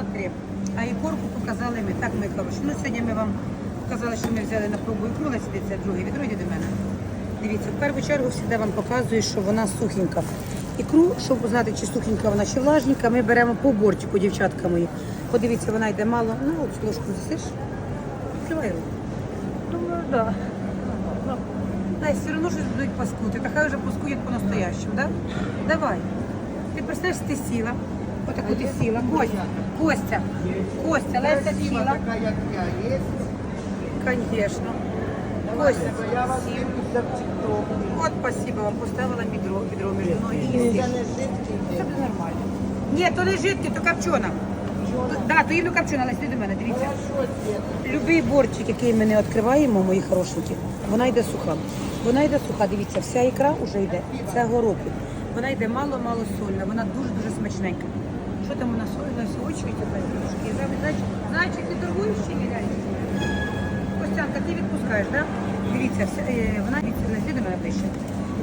два-три. А ікорку показали ми. Так, ми хороші. Ну, сьогодні ми вам показали, що ми взяли на пробу ікру, але сидиться друге відро, до мене. Дивіться, в першу чергу завжди вам показую, що вона сухенька. Ікру, щоб узнати, чи сухенька вона, чи влажненька, ми беремо по бортику, дівчатка мої. Подивіться, вона йде мало. Ну, от ложку засиш. Відкривай руку. Думаю, да. Дай, все одно щось будуть паскути. Та хай вже паскують по-настоящему, да? Давай. Ти представляєш, ти сіла. Отаку ти сіла. Костя, Костя, Костя, Леся сіла. Така, як я, є. Конечно. Костя. От, спасибо вам, поставила відро, відро між мною і Це жидкий. Буде нормально. Ні, то не жидке, то копчена. Да, то іменно копчена, але до мене, дивіться. Любий борчик, який ми не відкриваємо, мої хорошенькі, вона йде суха. Вона йде суха, дивіться, вся ікра вже йде. Це горопі. Вона йде мало-мало сольна, вона дуже-дуже смачненька. Що там у нас тепер трошки? Я завжди, Зайчик, зайчик, ти торгуєш чи ні? Костянка, ти відпускаєш, так? Да? Дивіться, вона дивіться, не мене ближче.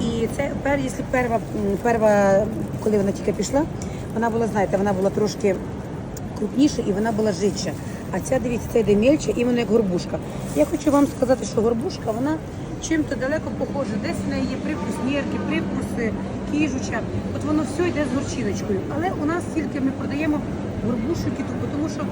І це пер, якщо перва, перва, коли вона тільки пішла, вона була, знаєте, вона була трошки крупніша і вона була жидша. А ця, дивіться, це йде мельче, іменно як горбушка. Я хочу вам сказати, що горбушка, вона чим-то далеко похожа. Десь в неї є привкус нірки, привкус е, кіжуча. От воно все йде з горчиночкою. Але у нас тільки ми продаємо горбушу кіту, тому що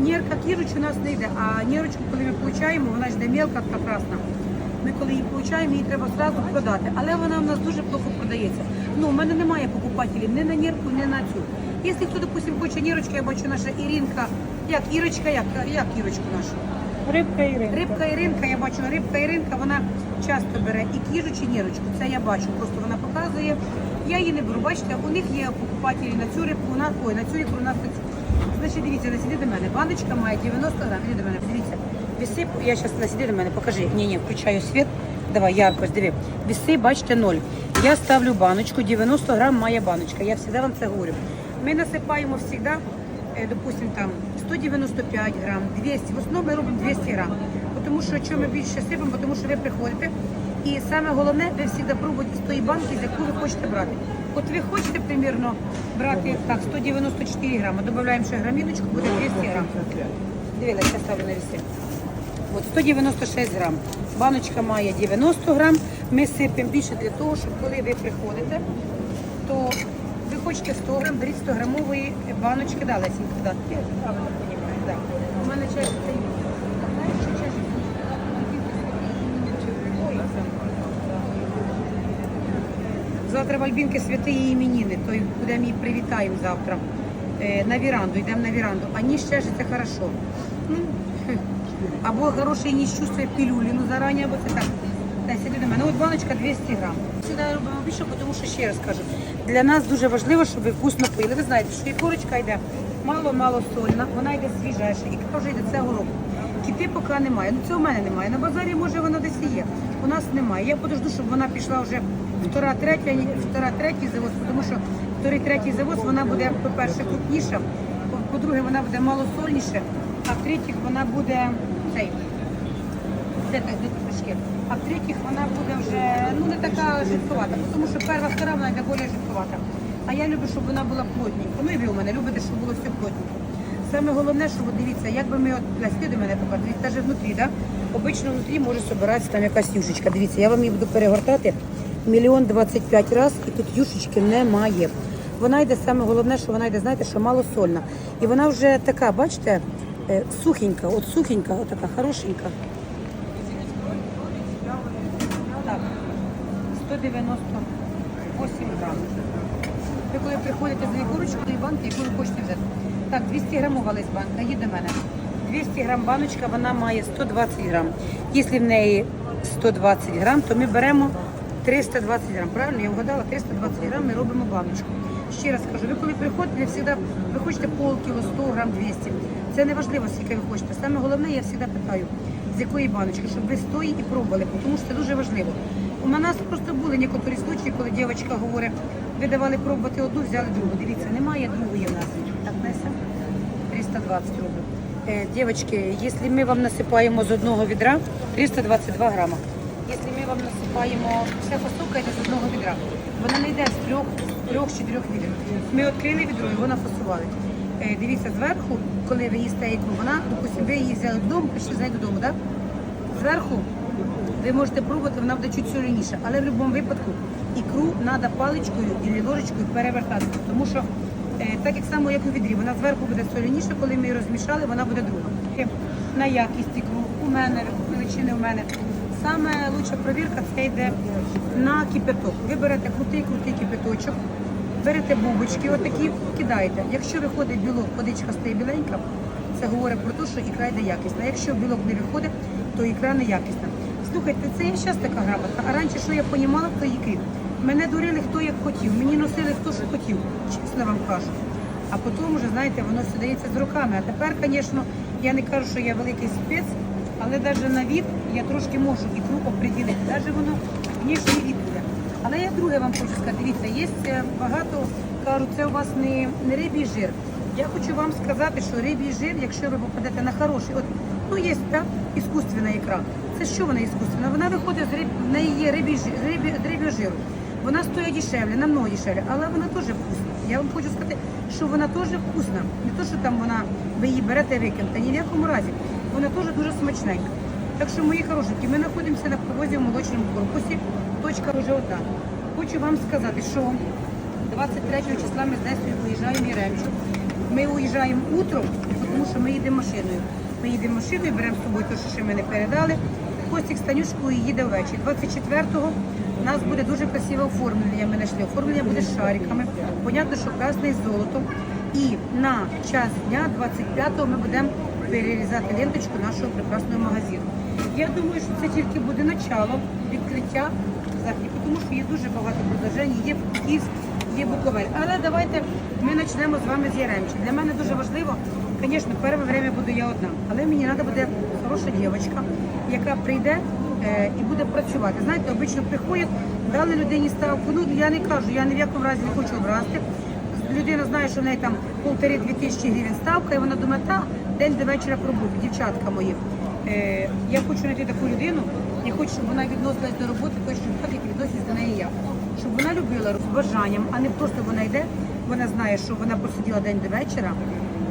нірка кіжуч у нас не йде. А нірочку, коли ми получаємо, вона ж йде мелка, така красна. Ми коли її получаємо, її треба одразу продати. Але вона в нас дуже плохо продається. Ну, у мене немає покупателів ні на нірку, ні на цю. Якщо хто, допустим, хоче нірочку, я бачу наша Іринка. Як Ірочка, як, як Ірочку нашу? Рибка і рибка. Рибка Іринка, я бачу, рибка Іринка, вона часто бере і кіжу, чи нірочку. Це я бачу, просто вона показує. Я її не беру. Бачите, у них є покупателі на цю рибку, у нас, ой, на цю ікру, у нас на цю. Значить, дивіться, насіди до мене. Баночка має 90 грам. Іди до мене, дивіться. Віси, я зараз насіди до мене, покажи. Ні, ні, включаю світ. Давай, яркость, диви. Віси, бачите, ноль. Я ставлю баночку, 90 грам має баночка. Я завжди вам це говорю. Ми насипаємо завжди, е, допустим, там 195 грам, 200. В основному ми робимо 200 грам. Тому що чому ми більше сипемо, тому що ви приходите. І саме головне, ви завжди пробуєте з тої банки, з яку ви хочете брати. От ви хочете примірно брати так, 194 грами, додаємо ще граміночку, буде 200 грам. Дивіться, я ставлю на віси. От 196 грам. Баночка має 90 грам. Ми сипемо більше для того, щоб коли ви приходите, то ви хочете 100 грам, беріть 100 грамової баночки. Да, Лесенька, да. Да. У мене чай стоїть. Знаєш, що чай? Ой, Завтра в Альбінки святі її іменини, то й будемо привітаємо завтра. Е, на віранду, йдемо на віранду. А ніж ще ж це хорошо. Ну, або хороший ніж чувствує пілюлі, ну зарані, або це так. Та сиди до мене. От баночка 200 грам. Сюди робимо більше, тому що ще раз кажу, для нас дуже важливо, щоб ви вкусно пили. Ви знаєте, що і корочка йде мало-мало сольна, вона йде свіжайша, і вже йде цього року. Кіти поки немає. Ну це у мене немає. На базарі може вона десь і є. У нас немає. Я подожду, щоб вона пішла вже втора, третя, втора, третій завоз, тому що вторий, третій завоз вона буде, по-перше, крупніша, по- по-друге, вона буде малосольніша, а в-третіх, вона буде цей. Де так, де ті пішки? А в-третіх, вона буде вже ну не така жидковата, тому що перша втора вона йде більш жидковата. А я люблю, щоб вона була плотненька. Ну і ви у мене любите, щоб було все плотненько. Саме головне, що от дивіться, як би ми от Лесь, до мене покажу, дивіться, навіть внутрі, да? Обично внутрі може збиратися там якась юшечка. Дивіться, я вам її буду перегортати мільйон двадцять п'ять разів, і тут юшечки немає. Вона йде саме головне, що вона йде, знаєте, що малосольна. І вона вже така, бачите, е, сухенька, от сухенька, от така хорошенька. Так, 198 грам. Ви коли приходите за ікорочкою банки, яку ви хочете взяти. Так, 200 грамова лист банка, їде до мене. 200 грам баночка, вона має 120 грам. Якщо в неї 120 грам, то ми беремо 320 грам. Правильно, я вгадала, 320 грам ми робимо баночку. Ще раз кажу, ви коли приходите, завжди, ви хочете полкіло, 100 грам, 200. Це не важливо, скільки ви хочете. Саме головне, я завжди питаю, з якої баночки, щоб ви стої і пробували, тому що це дуже важливо. У нас просто були некоторі случаї, коли дівчинка говорить, ви давали пробувати одну, взяли другу. Дивіться, немає другої в нас. Так, Неся? 320 рублів. Е, Дівчатки, якщо ми вам насипаємо з одного відра 322 грама. Якщо ми вам насипаємо, вся фасовка з одного відра. Вона не йде з трьох, з трьох чи трьох відер. Ми відкрили відро, його нафасували. Е, Дивіться, зверху, коли ви їсте ікру, вона, допустим, ви її взяли додому, прийшли з нею додому, так? Зверху ви можете пробувати, вона буде чуть соляніша, але в будь-якому випадку ікру треба паличкою і ложечкою перевертати, тому що е, так як само, як у відрі, вона зверху буде соляніша, коли ми її розмішали, вона буде друга. На якість ікру у мене, величини у мене. Саме лучша провірка це йде на кипяток. Ви берете крутий крутий кипяточок, берете бубочки, отакі, кидаєте. Якщо виходить білок, водичка стає біленька, це говорить про те, що ікра йде якісна. Якщо білок не виходить, то ікра не якісна. Слухайте, це я зараз така грамота. А раніше, що я понімала, то ікрі. Мене дурили хто як хотів, мені носили хто що хотів, чесно вам кажу. А потім вже, знаєте, воно все дається з руками. А тепер, звісно, я не кажу, що я великий спец, але навіть на від я трошки можу ікру оприділити. Навіть воно ніжний від буде. Але я друге вам хочу сказати, дивіться, є е, багато кажуть, це у вас не, не рибій жир. Я хочу вам сказати, що рибій жир, якщо ви попадете на хороший, от ну є так, іскусственна ікра. Це що вона іскусственна? Вона виходить з риб, в неї є рибій жир, з рибі, жиру. Вона стоїть дешевле, намного дешевле, але вона теж вкусна. Я вам хочу сказати, що вона теж вкусна. Не то, що там вона, ви її берете викинете, ні в якому разі. Вона теж дуже смачненька. Так що, мої хорошенькі, ми знаходимося на привозі в молочному корпусі. Точка вже одна. Хочу вам сказати, що 23 числа ми з Десою виїжджаємо в Яремчук. Ми уїжджаємо утром, тому що ми їдемо машиною. Ми їдемо машиною, беремо з собою те, що ще ми не передали. Костік з Танюшкою їде ввечері. 24-го у нас буде дуже красиве оформлення. Ми знайшли оформлення буде з шариками. Понятно, що красне з золотом. І на час дня, 25-го, ми будемо перерізати ленточку нашого прекрасного магазину. Я думаю, що це тільки буде начало відкриття західів, тому що є дуже багато продовжень, є Київ, є Буковель. Але давайте ми почнемо з вами з Яремчі. Для мене дуже важливо, звісно, перше время буду я одна, але мені треба буде хороша дівчинка, яка прийде е, і буде працювати. Знаєте, обично приходять, дали людині ставку. Ну я не кажу, я ні в якому разі не хочу образити. Людина знає, що в неї там полтори-дві тисячі гривень ставка, і вона думає, та день до вечора пробуду, дівчатка мої. Е, я хочу знайти таку людину, я хочу, щоб вона відносилась до роботи точно так, як відноситься до неї я. Щоб вона любила з бажанням, а не просто вона йде, вона знає, що вона просиділа день до вечора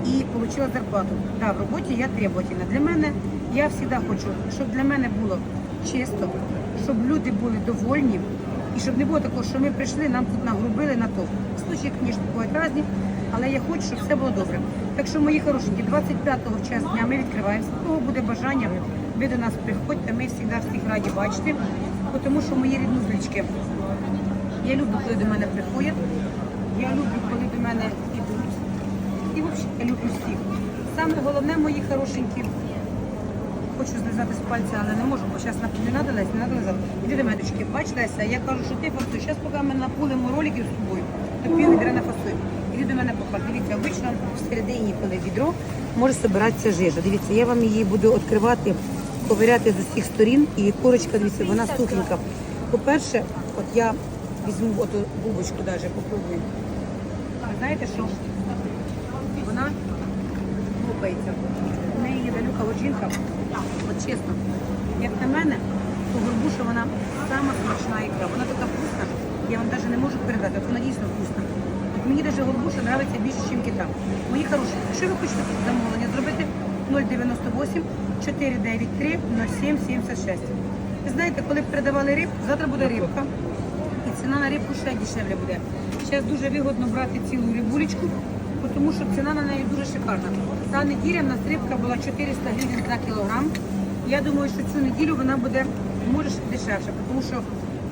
і отримала зарплату. Да, в роботі я требовательна. Для мене я завжди хочу, щоб для мене було чисто, щоб люди були довольні. І щоб не було такого, що ми прийшли, нам тут нагрубили на то. Случаї, звісно, бувають різні, але я хочу, щоб все було добре. Так що, мої хорошенькі, 25-го в дня ми відкриваємося. Кого буде бажання, ви до нас приходьте, ми завжди всіх раді бачити, тому що мої ріднузлички, я люблю, коли до мене приходять, я люблю, коли до мене йдуть. І взагалі я люблю всіх. Саме головне, мої хорошенькі, хочу злизати з пальця, але не можу, бо зараз не треба лезти, не треба лизати. Іди до мене, дочки, бач, Леся, я кажу, що ти фасуй. Зараз, поки ми напулимо роликів з тобою, то пів відра. Іди до мене попад. Дивіться, обично всередині, коли відро, може збиратися жижа. Дивіться, я вам її буду відкривати, ковиряти з усіх сторін, і курочка, дивіться, вона сухенька. По-перше, от я візьму оту бубочку навіть, попробую. Ви знаєте, що вона лопається. У неї є далека горчинка. От чесно, як на мене, то горбуша вона сама смачна ікра. Вона така вкусна, я вам навіть не можу передати, от вона дійсно вкусна. Мені навіть горбуша подобається більше, ніж кита. Мої хороші, якщо ви хочете замовлення зробити 098 493 0776. Ви знаєте, коли передавали риб, завтра буде рибка. І ціна на рибку ще дешевле буде. Зараз дуже вигодно брати цілу рибулечку, тому що ціна на неї дуже шикарна. Та неділя в нас рибка була 400 гривень за кілограм. Я думаю, що цю неділю вона буде може дешевше, тому що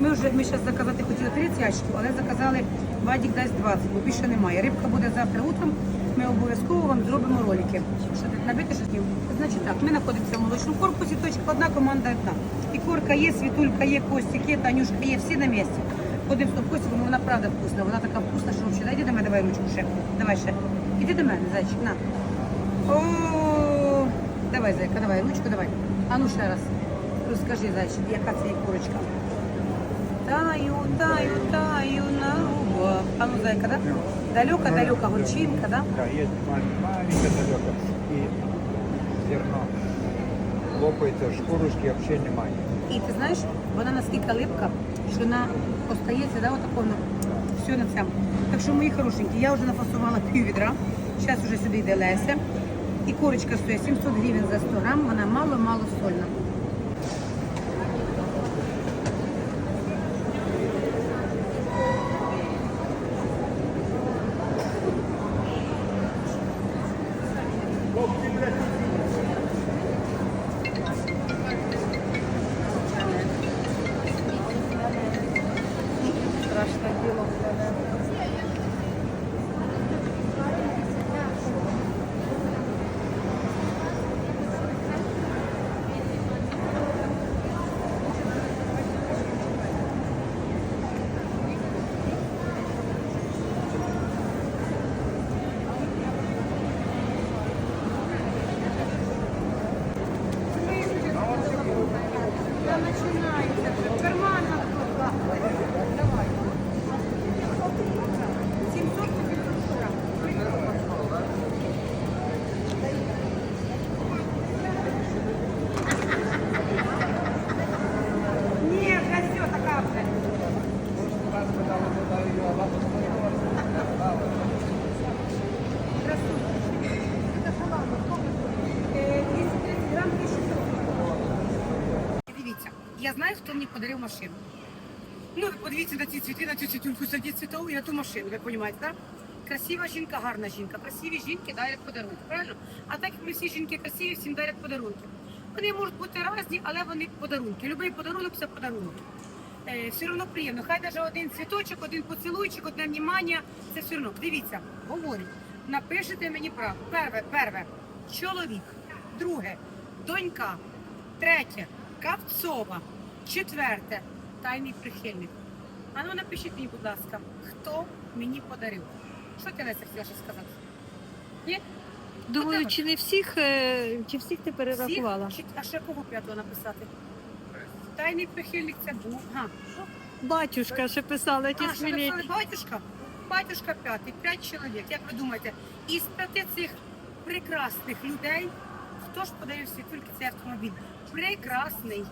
ми вже ми зараз заказати хотіли 30 ящиків, але заказали Вадік дасть 20, бо більше немає. Рибка буде завтра утром. Ми обов'язково вам зробимо ролики. Що тут набити шатів? Значить так, ми знаходимося в молочному корпусі, точка одна, команда одна. І корка є, світулька є, Костік є, Танюшка є, всі на місці. Ходимо в Костік, ну вона правда вкусна, вона така вкусна, що взагалі, дай до мене, давай ручку ще. Давай ще. Іди до мене, зайчик, на. О, давай, зайка, давай, ручку давай. А ну ще раз. Розкажи, зайчик, яка це є курочка. Таю, таю, таю. А ну, зайка, да? Далека горчинка, да? Да, есть ма- маленькая далеко. И зерно лопается, шкурушки вообще немає. І ти знаєш, вона наскільки липка, що вона остається, да, отако на все на цьому. Так що, мої хорошенькі, я вже нафасувала пів відра. Зараз вже сюди йде Леся. І курочка стоїть 700 гривень за 100 грам, вона мало-мало сольна. Thank you. Я знаю, хто мені подарив машину. Ну, ви подивіться на ці цвіти, на цю цвітульку, саді цвітову і на ту машину, ви розумієте, так? Красива жінка, гарна жінка. Красиві жінки дарять подарунки, правильно? А так як ми всі жінки красиві, всім дарять подарунки. Вони можуть бути різні, але вони подарунки. Любий подарунок це подарунок. Е, все одно приємно. Хай навіть один цвіточок, один поцілуйчик, одне внімання, це все одно. Дивіться, говорю, напишете мені правду. Перше, перше, чоловік. Друге, донька. Третє, Кавцова. Четверте, тайний прихильник. А ну напишіть мені, будь ласка, хто мені подарив. Що ти Леся хотіла ще сказати? Ні? Думаю, чи не всіх, е, чи всіх ти перерахувала? Всіх? Чи- А ще кого п'ятого написати? Тайний прихильник це був. Ага. Батюшка ще писала, ті А, що написали батюшка? Батюшка п'ятий, п'ять чоловік. Як ви думаєте, із п'яти цих прекрасних людей, хто ж подарив світульки цей автомобіль? Прекрасний.